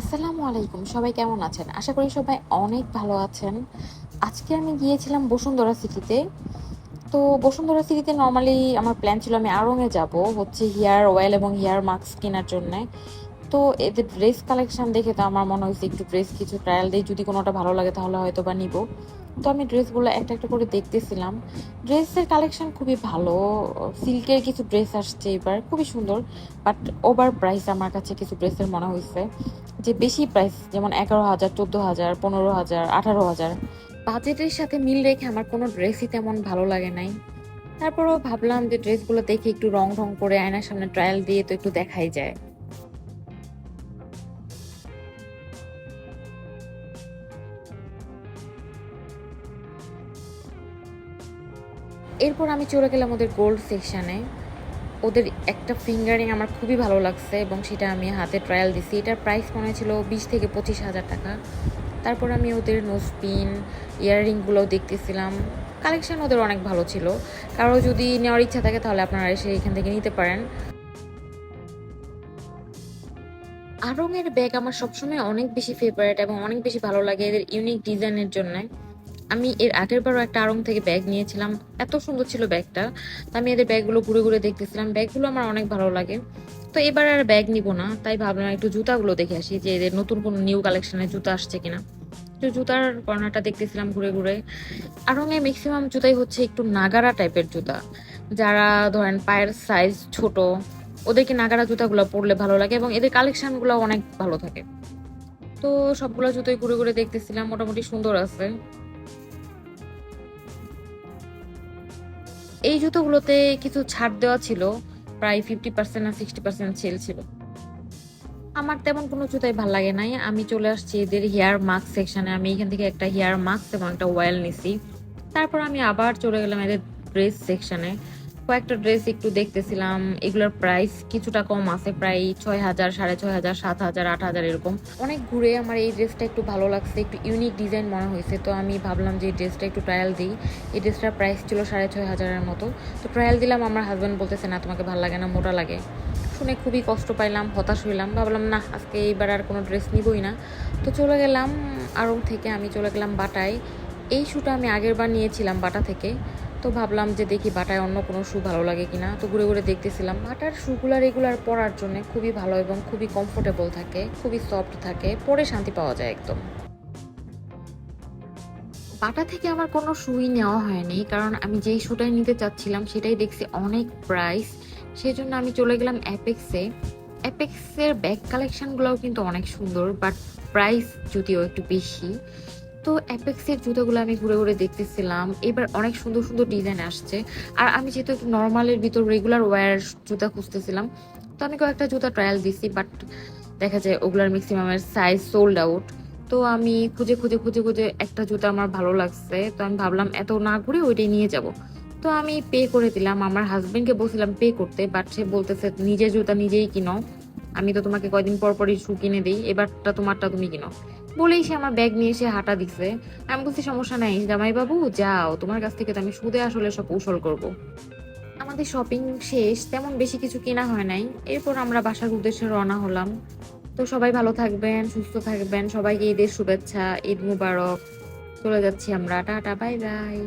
আসসালামু আলাইকুম, সবাই কেমন আছেন? আশা করি সবাই অনেক ভালো আছেন। আজকে আমি গিয়েছিলাম বসুন্ধরা সিটিতে। তো বসুন্ধরা সিটিতে নর্মালি আমার প্ল্যান ছিল আমি আরঙে যাব, হচ্ছে হেয়ার অয়েল এবং হেয়ার মাস্ক কেনার জন্য। তো এদের ড্রেস কালেকশন দেখে তো আমার মনে হয়েছে একটু ড্রেস কিছু ট্রায়াল দিই, যদি কোনোটা ভালো লাগে তাহলে হয়তো বা নিব। তো আমি ড্রেসগুলো একটা একটা করে দেখতেছিলাম। ড্রেসের কালেকশন খুবই ভালো সিল্কের কিছু ড্রেস আসছে এবার, খুবই সুন্দর বাট ওভার প্রাইস আমার কাছে কিছু ড্রেসের মনে হয়েছে। যে বেশি প্রাইস যেমন এগারো হাজার, চোদ্দ হাজার, পনেরো হাজার, আঠারো হাজার বাজেটের সাথে মিল রেখে আমার কোনো ড্রেসই তেমন ভালো লাগে নাই। তারপরও ভাবলাম যে ড্রেসগুলো দেখে একটু রং ঢং করে আয়নার সামনে ট্রায়াল দিয়ে তো একটু দেখাই যায়। এরপর আমি চলে গেলাম ওদের গোল্ড সেকশানে ওদের একটা ফিঙ্গারিং আমার খুবই ভালো লাগছে এবং সেটা আমি হাতে ট্রায়াল দিছি। এটার প্রাইস মনে ছিল বিশ থেকে পঁচিশ হাজার টাকা। তারপর আমি ওদের নোজপিন ইয়াররিংগুলোও দেখতেছিলাম। কালেকশান ওদের অনেক ভালো ছিল। কারও যদি নেওয়ার ইচ্ছা থাকে তাহলে আপনারা এসে এখান থেকে নিতে পারেন। আরঙের ব্যাগ আমার সবসময় অনেক বেশি ফেভারেট এবং অনেক বেশি ভালো লাগে এদের ইউনিক ডিজাইনের জন্য। আমি এর আগের বারও একটা আড়ং থেকে ব্যাগ নিয়েছিলাম। এত সুন্দর ছিল ব্যাগটা তো আমি এদের ব্যাগগুলো ঘুরে ঘুরে দেখতেছিলাম। ব্যাগগুলো আমার অনেক ভালো লাগে। তো এবার আর ব্যাগ নিব না। তাই ভাবলাম একটু জুতাগুলো দেখে আসি যে এদের নতুন কোনো নিউ কালেকশনের জুতা আসছে কিনা। তো জুতার কর্নারটা দেখতেছিলাম ঘুরে ঘুরে। আড়ংয়ে ম্যাক্সিমাম জুতাই হচ্ছে একটু নাগারা টাইপের জুতা। যারা ধরেন পায়ের সাইজ ছোট, ওদেরকে নাগারা জুতাগুলো পরলে ভালো লাগে এবং এদের কালেকশনগুলো অনেক ভালো থাকে। তো সবগুলো জুতোই ঘুরে ঘুরে দেখতেছিলাম। মোটামুটি সুন্দর আছে। এই জুতোগুলোতে কিছু ছাড় দেওয়া ছিল। প্রায় ফিফটি পার্সেন্ট আর সিক্সটি পার্সেন্ট সেল ছিল। আমার তেমন কোনো জুতাই ভালো লাগে নাই। আমি চলে আসছি এদের হেয়ার মাস্ক সেকশানে আমি এখান থেকে একটা হেয়ার মাস্ক এবং একটা ওয়েল নিছি। তারপর আমি আবার চলে গেলাম এদের ড্রেস সেকশনে কয়েকটা ড্রেস একটু দেখতেছিলাম, এগুলোর প্রাইস কিছুটা কম আছে, প্রায় ছয় হাজার সাড়ে ছয় হাজার সাত হাজার আট হাজার এরকম। অনেক ঘুরে আমার এই ড্রেসটা একটু ভালো লাগছে, একটু ইউনিক ডিজাইন মনে হয়েছে, তো আমি ভাবলাম যে এই ড্রেসটা একটু ট্রায়াল দিই। এই ড্রেসটার প্রাইস ছিল সাড়ে ছয় হাজারের মতো। তো ট্রায়াল দিলাম, আমার হাজব্যান্ড বলতেছে, না, তোমাকে ভালো লাগে না, মোটা লাগে। শুনে খুবই কষ্ট পাইলাম, হতাশ হইলাম, ভাবলাম, না, আজকে এইবার আর কোনো ড্রেস নিবই না। তো চলে গেলাম আরও থেকে, আমি চলে গেলাম বাটায়। এই শ্যুটা আমি আগের বার নিয়েছিলাম বাটা থেকে। তো ভাবলাম যে দেখি বাটায় অন্য কোনো শ্যু ভালো লাগে কিনা। তো ঘুরে ঘুরে দেখতেছিলাম, বাটার শ্যুগুলো রেগুলার পরার জন্য খুবই ভালো এবং খুবই কমফোর্টেবল থাকে, খুবই সফট থাকে, পরে শান্তি পাওয়া যায় একদম। বাটা থেকে আমার কোনো শুই নেওয়া হয়নি, কারণ আমি যেই শুটাই নিতে চাচ্ছিলাম সেটাই দেখছি অনেক প্রাইস সেই জন্য আমি চলে গেলাম অ্যাপেক্সে অ্যাপেক্সের ব্যাগ কালেকশনগুলোও কিন্তু অনেক সুন্দর বাট প্রাইস যদিও একটু বেশি। তো অ্যাপেক্সের জুতোগুলো আমি ঘুরে ঘুরে দেখতেছিলাম। এবার অনেক সুন্দর সুন্দর ডিজাইন আসছে। আর আমি যেহেতু একটু নর্মালের ভিতর রেগুলার ওয়্যার জুতা খুঁজতেছিলাম, তো আমি কয়েকটা জুতা ট্রায়াল দিছি বাট দেখা যায় ওগুলার ম্যাক্সিমামের সাইজ সোল্ড আউট তো আমি খুঁজে খুঁজে খুঁজে খুঁজে একটা জুতা আমার ভালো লাগছে, তো আমি ভাবলাম এত না ঘুরে ওইটাই নিয়ে যাব। তো আমি পে করে দিলাম, আমার হাজবেন্ডকে বলছিলাম পে করতে বাট সে বলতেছে, নিজের জুতা নিজেই কিনো, আমি তো তোমাকে কয়দিন পর পরই শু কিনে দিই, এবারটা তোমারটা তুমি কিনো। বলেই সে আমার ব্যাগ নিয়ে এসে হাঁটা দিছে। আমি বলছি, সমস্যা নাই জামাই বাবু যাও। তোমার কাছ থেকে তো আমি সুদে আসলে সব কৌশল করব। আমাদের শপিং শেষ, তেমন বেশি কিছু কেনা হয় নাই। এরপর আমরা বাসার উদ্দেশ্যে রওনা হলাম। তো সবাই ভালো থাকবেন, সুস্থ থাকবেন। সবাইকে ঈদের শুভেচ্ছা, ঈদ মুবারক। চলে যাচ্ছি আমরা। Tata bye bye